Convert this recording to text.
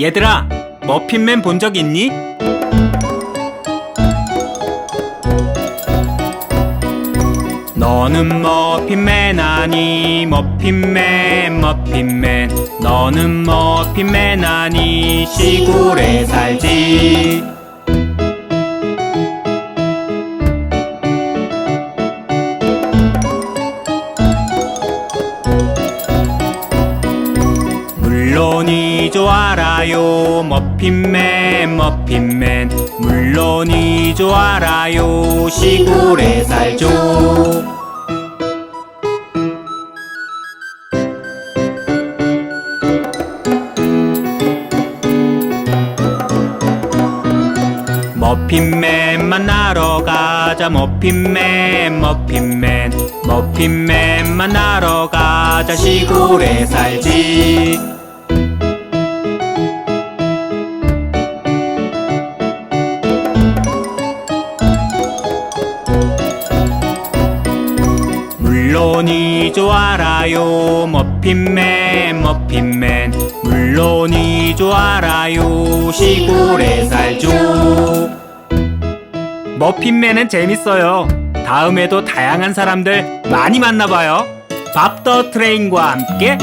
얘들아, 머핀맨 본 적 있니? 너는 머핀맨 아니 머핀맨 머핀맨 너는 머핀맨 아니 시골에 살지 물론이죠 알아요. 머핀맨 머핀맨. 물론이죠 알아요. 시골에 살죠. 머핀맨 만나러 가자. 머핀맨 머핀맨. 머핀맨 만나러 가자. 시골에 살지 물론이죠 알아요. 머핀맨 머핀맨. 물론이죠 알아요. 시골에 살죠. 머핀맨은 재밌어요. 다음에도 다양한 사람들 많이 만나봐요. 밥더 트레인과 함께